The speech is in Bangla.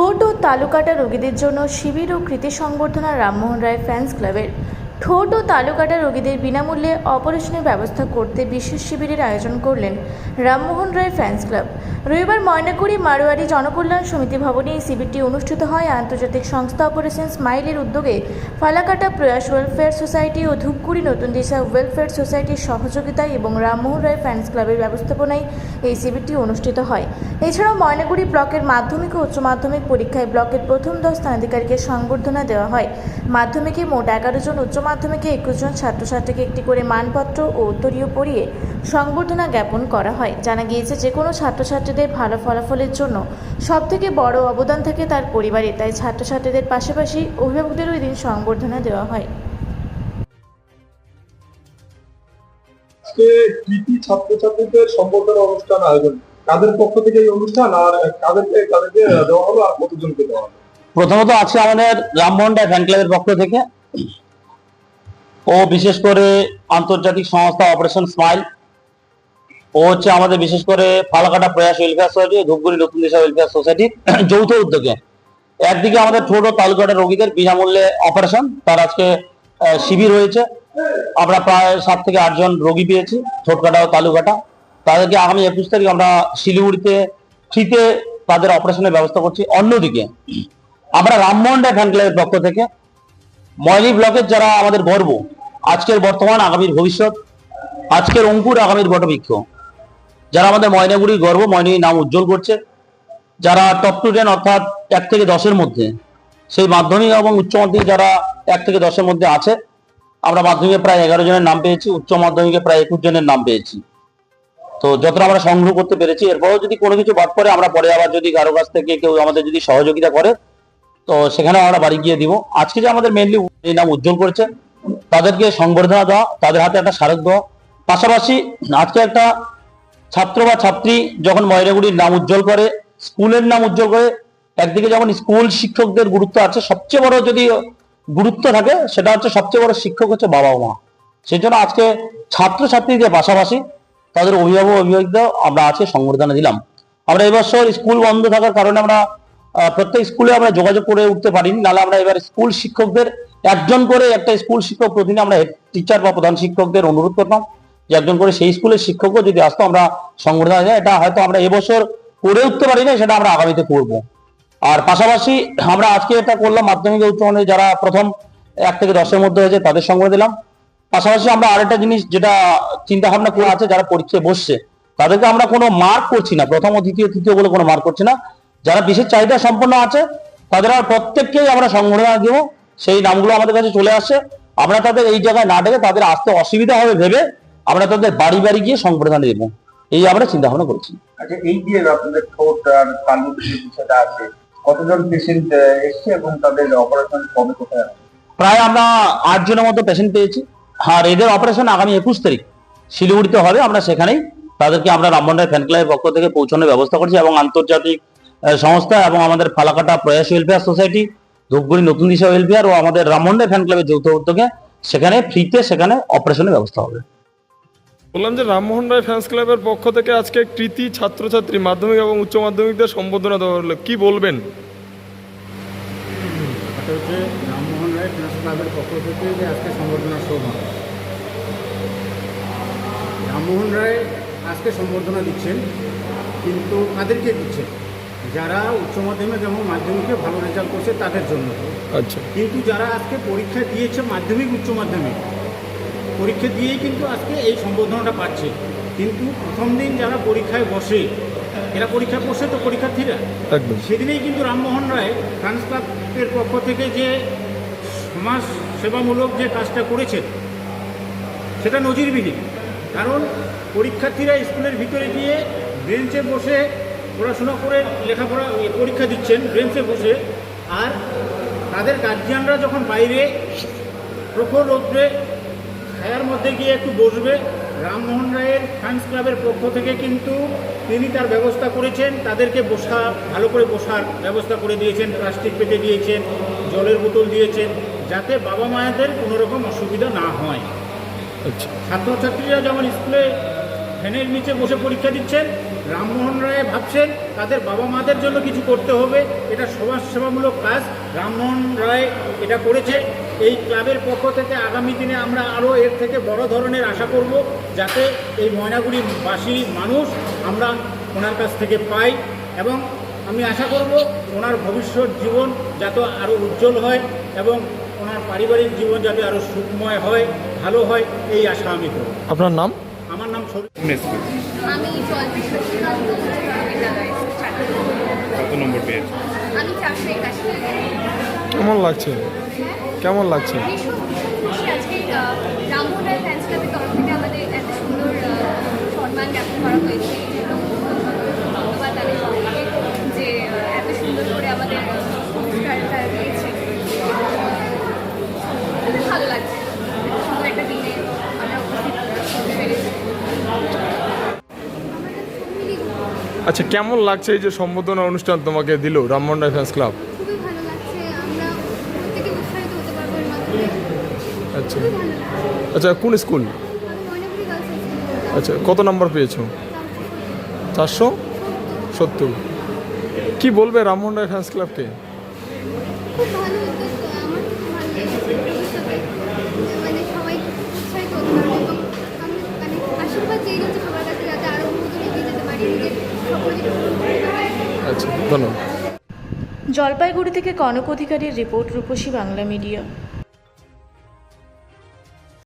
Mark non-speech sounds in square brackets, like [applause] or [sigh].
ঠোঁট ও তালুকাটা রোগীদের জন্য শিবির ও কৃতি সংবর্ধনা রামমোহন রায় ফ্যান্স ক্লাবের। ঠোঁট ও তালুকাটা রোগীদের বিনামূল্যে অপারেশনের ব্যবস্থা করতে বিশেষ শিবিরের আয়োজন করলেন রামমোহন রায় ফ্যান্স ক্লাব। রবিবার ময়নাকুড়ি মারোয়ারি জনকল্যাণ সমিতি ভবনে এই শিবিরটি অনুষ্ঠিত হয়। আন্তর্জাতিক সংস্থা অপারেশন স্মাইলের উদ্যোগে ফালাকাটা প্রয়াস ওয়েলফেয়ার সোসাইটি ও ধূপগুড়ি নতুন দিশা ওয়েলফেয়ার সোসাইটির সহযোগিতায় এবং রামমোহন রায় ফ্যান্স ক্লাবের ব্যবস্থাপনায় এই শিবিরটি অনুষ্ঠিত হয়। এছাড়াও ময়নাগুড়ি ব্লকের মাধ্যমিক ও উচ্চ মাধ্যমিক পরীক্ষায় ব্লকের প্রথম দশ স্থানাধিকারীকে সংবর্ধনা দেওয়া হয়। মাধ্যমিকে মোট এগারো জন উচ্চ মাধ্যমিকে একুশ জন ছাত্রছাত্রীকে একটি করে মানপত্র ও উত্তরীয় পড়িয়ে সংবর্ধনা জ্ঞাপন করা হয়। জানা গিয়েছে যে কোনো ছাত্রছাত্রীদের ভালো ফলাফলের জন্য সবথেকে বড় অবদান থাকে তার পরিবারে তাই ছাত্রছাত্রীদের পাশাপাশি অভিভাবকদেরও এদিন সংবর্ধনা দেওয়া হয়। ছাত্রছাত্রীদের সম্বর্ধনা অনুষ্ঠান আয়োজন? কাদের পক্ষ থেকে এই অনুষ্ঠান আর কাদেরকে কাদেরকে দেওয়া হলো আর কতজনকে দেওয়া হলো প্রথমত আজকে আমাদের রামমোহন রায় ফ্যান ক্লাবের পক্ষ থেকে ও বিশেষ করে আন্তর্জাতিক সংস্থা অপারেশন স্মাইল ও হচ্ছে আমাদের বিশেষ করে ফালাকাটা প্রয়াস ওয়েলফেয়ার সোসাইটি ধূপগুড়ি নতুন দিশা ওয়েলফেয়ার সোসাইটি [clears throat] যৌথ উদ্যোগে। একদিকে আমাদের ছোট তালুকাটা রোগীদের বিনামূল্যে অপারেশন তার আজকে শিবির হয়েছে। আমরা প্রায় সাত থেকে আটজন রোগী পেয়েছি ছোটকাটা ও তালুকাটা তাদেরকে আগামী একুশ তারিখ আমরা শিলিগুড়িতে ফ্রিতে তাদের অপারেশনের ব্যবস্থা করছি। অন্যদিকে, আমরা রামমোহন রায় ফ্যান ক্লাবের পক্ষ থেকে ময়নি ব্লকের যারা আমাদের গর্ব আজকের বর্তমান, আগামীর ভবিষ্যৎ, আজকের অঙ্কুর, আগামীর বটবৃক্ষ। যারা আমাদের ময়নাগুড়ির গর্ব, ময়নাগুড়ির নাম উজ্জ্বল করছে, যারা টপ টু টেন অর্থাৎ এক থেকে দশের মধ্যে, সেই মাধ্যমিক এবং উচ্চ মাধ্যমিক যারা এক থেকে দশের মধ্যে আছে, আমরা মাধ্যমিকে প্রায় এগারো জনের নাম পেয়েছি, উচ্চ মাধ্যমিকে প্রায় একুশ জনের নাম পেয়েছি। তো যতটা আমরা সংগ্রহ করতে পেরেছি, এরপরেও যদি কোনো কিছু বাদ পড়ে, আমরা পরে আবার যদি কারও কাছ থেকে কেউ আমাদের যদি সহযোগিতা করে, তো সেখানে আমরা বাড়ি গিয়ে দিব। আজকে যে আমাদের মেনলি নাম উজ্জ্বল করেছে তাদেরকে সংবর্ধনা দেওয়া, তাদের হাতে একটা স্মারক দেওয়া। পাশাপাশি আজকে একটা ছাত্র বা ছাত্রী যখন ময়নাগুড়ির নাম উজ্জ্বল করে, স্কুলের নাম উজ্জ্বল করে, একদিকে যেমন স্কুল শিক্ষকদের গুরুত্ব আছে, সবচেয়ে বড় যদি গুরুত্ব থাকে, সেটা হচ্ছে সবচেয়ে বড় শিক্ষক হচ্ছে বাবা মা। সেই জন্য আজকে ছাত্র ছাত্রীদের পাশাপাশি তাদের অভিভাবক অভিভাবকদের আমরা আজকে সংবর্ধনা দিলাম। আমরা এবছর স্কুল বন্ধ থাকার কারণে আমরা প্রত্যেক স্কুলে আমরা যোগাযোগ করে উঠতে পারিনি, নাহলে আমরা এবার স্কুল শিক্ষকদের একজন করে একটা স্কুল শিক্ষক প্রতিদিন আমরা টিচার বা প্রধান শিক্ষকদের অনুরোধ করতাম যে একজন করে সেই স্কুলের শিক্ষকও যদি আসতো, আমরা সংবর্ধনা দেয়। এটা হয়তো আমরা এবছর করে উঠতে পারি না সেটা আমরা আগামীতে করব। আর পাশাপাশি আমরা আজকে এটা করলাম, মাধ্যমিক উচ্চ যারা প্রথম এক থেকে দশের মধ্যে হয়েছে তাদের সঙ্গে দিলাম। পাশাপাশি আমরা আরেকটা জিনিস যেটা চিন্তা ভাবনা করে আছে, যারা পরীক্ষায় বসছে, তাদেরকে আমরা কোনো মার্ক করছি না, প্রথম ও দ্বিতীয়, তৃতীয় বলে কোনো মার্ক করছি না। যারা বিশেষ চাহিদা সম্পন্ন আছে, তাদের আর প্রত্যেককেই আমরা সংবর্ধনা দিব। সেই নামগুলো আমাদের কাছে চলে আসছে আমরা তাদের এই জায়গায় না ডেকে তাদের আসতে অসুবিধা হবে ভেবে আমরা তাদের বাড়ি বাড়ি গিয়ে সংবর্ধনা দেবো। এই আমরা চিন্তা ভাবনা করছি। আচ্ছা এই যে আপনাদের ঠোঁট আর তালুর বিষয়টা আছে কতজন পেশেন্ট এসছে এবং তাদের অপারেশন কবে কোথায় প্রায় আমরা আট জনের মতো পেশেন্ট পেয়েছি। আর এদের অপারেশন আগামী একুশ তারিখ শিলিগুড়িতে হবে। আমরা সেখানেই তাদেরকে আমরা রামমোহন রায় ফ্যান ক্লাবের পক্ষ থেকে পৌঁছানোর ব্যবস্থা করছি এবং আন্তর্জাতিক সংস্থা এবং আমাদের ফালাকাটা প্রয়াস ওয়েলফেয়ার সোসাইটি ধূপগুড়ি নতুন দিশা ওয়েলফেয়ার ও আমাদের রামমোহন রায় ফ্যান ক্লাবের যৌথ উদ্যোগে সেখানে ফ্রিতে সেখানে অপারেশনের ব্যবস্থা হবে। বললাম যে রামমোহন রায় ফ্যান্স ক্লাবের পক্ষ থেকে আজকে কৃতি ছাত্রছাত্রী মাধ্যমিক এবং উচ্চ মাধ্যমিকদের সম্বোধনা দেওয়া হলো। কি বলবেন? হচ্ছে রামমোহন রায় ফিনান্স ক্লাবের পক্ষ থেকে যে আজকে সম্বর্ধনা শোভা রামমোহন রায় আজকে সম্বর্ধনা দিচ্ছেন কিন্তু কাদেরকে দিচ্ছেন? যারা উচ্চ মাধ্যমিক এবং মাধ্যমিকে ভালো রেজাল্ট করছে তাদের জন্য। আচ্ছা। কিন্তু যারা আজকে পরীক্ষা দিয়েছে মাধ্যমিক উচ্চ মাধ্যমিক পরীক্ষা দিয়েই কিন্তু আজকে এই সম্বোধনাটা পাচ্ছে। কিন্তু প্রথম দিন যারা পরীক্ষায় বসে এরা পরীক্ষা বসে তো পরীক্ষার্থীরা? সেদিনেই কিন্তু রামমোহন রায় ফ্রান্স ক্লাবের পক্ষ থেকে যে সমাজ সেবামূলক যে কাজটা করেছেন সেটা নজিরবিহীন। কারণ পরীক্ষার্থীরা স্কুলের ভিতরে গিয়ে বেঞ্চে বসে পড়াশোনা করে লেখাপড়া পরীক্ষা দিচ্ছেন বেঞ্চে বসে। আর তাদের গার্জিয়ানরা যখন বাইরে প্রখর রৌদ্রে ছায়ার মধ্যে গিয়ে একটু বসবে রামমোহন রায়ের ফ্যান্স ক্লাবের পক্ষ থেকে কিন্তু তিনি তার ব্যবস্থা করেছেন। তাদেরকে বসা ভালো করে বসার ব্যবস্থা করে দিয়েছেন প্লাস্টিক পেতে দিয়েছেন জলের বোতল দিয়েছেন যাতে বাবা মায়েদের কোনো রকম অসুবিধা না হয়। আচ্ছা। ছাত্রছাত্রীরা যেমন স্কুলে ফ্যানের নিচে বসে পরীক্ষা দিচ্ছেন রামমোহন রায় ভাবছেন তাদের বাবা মাদের জন্য কিছু করতে হবে। এটা সমাজসেবামূলক কাজ। রামমোহন রায় এটা করেছে। এই ক্লাবের পক্ষ থেকে আগামী দিনে আমরা আরও এর থেকে বড় ধরনের আশা করব যাতে এই ময়নাগুড়ি বাসী মানুষ আমরা ওনার কাছ থেকে পাই এবং আমি আশা করব ওনার ভবিষ্যৎ জীবন যাতে আরও উজ্জ্বল হয় এবং ওনার পারিবারিক জীবন যাতে আরও সুখময় হয় ভালো হয় এই আশা আমি করব। আপনার নাম? আমার নাম আমি জলপাইগুড়ি সীমান্ত বিদ্যালয়ে ছাত্র কত নম্বর পেয়েছে? আমি চারশো একাশি কেমন লাগছে? কেমন লাগছে? ফ্যান্স ক্লাবের তরফ থেকে আমাদের এত সুন্দর সম্মান জ্ঞাপন করা হয়েছে এই জন্য ধন্যবাদ তাদের সবাইকে যে আহ, এত সুন্দর করে আমাদের পুরস্কারটা দিয়েছে খুব ভালো লাগছে সুন্দর একটা দিনে আমরা উপস্থিত হতে পেরেছি আচ্ছা কেমন লাগছে এই যে সম্বোধনা অনুষ্ঠান তোমাকে দিল রামমোহন রায় ফ্যান্স ক্লাব আচ্ছা। আচ্ছা কোন স্কুল? স্কুলে আচ্ছা কত নাম্বার পেয়েছ? চারশো? সত্তর। কি বলবে রামমোহন রায় ফ্যান্স ক্লাবকে মানে মানে আশীর্বাদ সবার কাছে যাতে এগিয়ে যেতে পারি আচ্ছা ধন্যবাদ। জলপাইগুড়ি থেকে কনক অধিকারীর রিপোর্ট রূপসী বাংলা মিডিয়া।